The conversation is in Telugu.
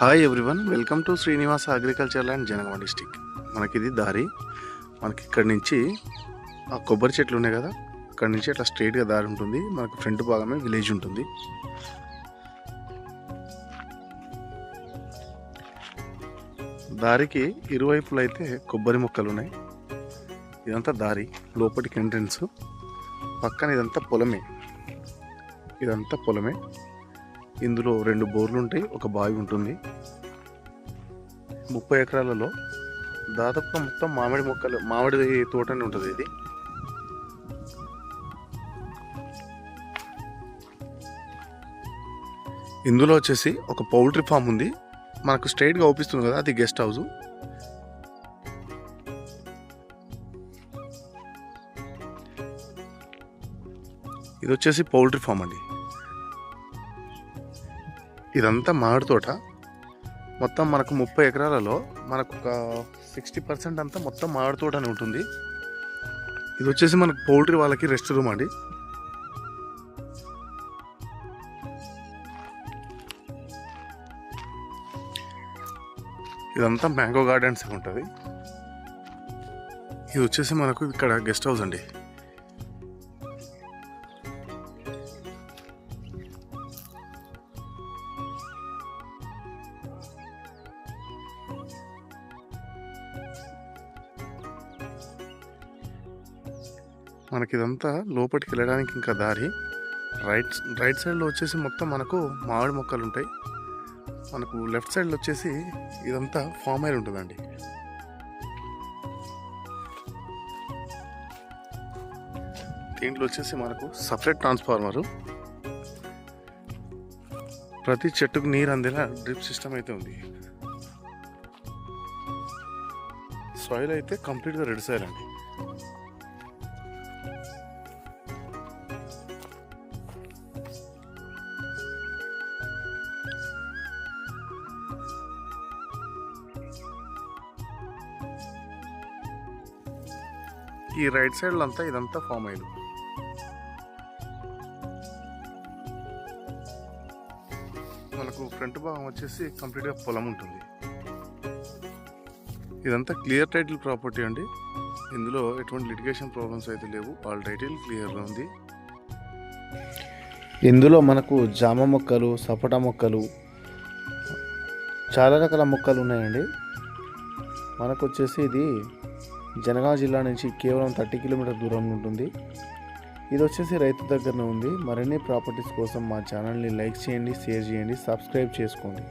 Hi everyone welcome to Srinivasa agriculture land Jangaon district మనకి ఇది దారి. మనకి ఇక్కడి నుంచి ఆ కొబ్బరి చెట్లు ఉన్నాయి కదా ఇక్కడ నుంచి అట్లా స్ట్రైట్గా దారి ఉంటుంది. మనకు ఫ్రంట్ భాగమే విలేజ్ ఉంటుంది. దారికి ఇరువైపులు అయితే కొబ్బరి మొక్కలు ఉన్నాయి. ఇదంతా దారి లోపలికి ఎంట్రన్స్ పక్కన ఇదంతా పొలమే. ఇదంతా పొలమే. ఇందులో రెండు బోర్లు ఉంటాయి ఒక బావి ఉంటుంది. ముప్పై ఎకరాలలో దాదాపు మొత్తం మామిడి మొక్కలు మామిడి తోటనే ఉంటుంది ఇది. ఇందులో వచ్చేసి ఒక పౌల్ట్రీ ఫామ్ ఉంది. మనకు స్ట్రైట్గా అవుపిస్తుంది కదా అది గెస్ట్ హౌస్. ఇది వచ్చేసి పౌల్ట్రీ ఫామ్ అండి. ఇదంతా మామిడి తోట. మొత్తం మనకు ముప్పై ఎకరాలలో మనకు ఒక సిక్స్టీ పర్సెంట్ అంతా మొత్తం మామిడి తోట అని ఉంటుంది. ఇది వచ్చేసి మనకు పౌల్ట్రీ వాళ్ళకి రెస్ట్ రూమ్ అండి. ఇదంతా మ్యాంగో గార్డెన్స్ ఉంటుంది. ఇది వచ్చేసి మనకు ఇక్కడ గెస్ట్ హౌస్ అండి. మనకి ఇదంతా లోపలికి వెళ్ళడానికి ఇంకా దారి. రైట్ రైట్ సైడ్లో వచ్చేసి మొత్తం మనకు మామిడి మొక్కలు ఉంటాయి మనకు లెఫ్ట్ సైడ్లో వచ్చేసి ఇదంతా ఫామ్ ఆయిల్ ఉంటుందండి. దీంట్లో వచ్చేసి మనకు సపరేట్ ట్రాన్స్ఫార్మరు. ప్రతి చెట్టుకు నీరు అందేలా డ్రిప్ సిస్టమ్ అయితే ఉంది. సాయిల్ అయితే కంప్లీట్గా రెడీ సాయిల్ అండి. ఈ రైట్ సైడ్ అంతా ఇదంతా ఫామ్ అయింది మనకు ఫ్రంట్ భాగం వచ్చేసి కంప్లీట్గా పొలం ఉంటుంది. ఇదంతా క్లియర్ టైటిల్ ప్రాపర్టీ అండి. ఇందులో ఎటువంటి లిటిగేషన్ ప్రాబ్లమ్స్ అయితే లేవు. వాళ్ళ టైటిల్ క్లియర్గా ఉంది. ఇందులో మనకు జామ మొక్కలు సపోటా మొక్కలు చాలా రకాల మొక్కలు ఉన్నాయండి. మనకు వచ్చేసి ఇది జనగాం జిల్లా నుంచి కేవలం థర్టీ కిలోమీటర్ దూరంలో ఉంటుంది. ఇది వచ్చేసి రైతు దగ్గరనే ఉంది. మరిన్ని ప్రాపర్టీస్ కోసం మా ఛానల్ని లైక్ చేయండి షేర్ చేయండి సబ్స్క్రైబ్ చేసుకోండి.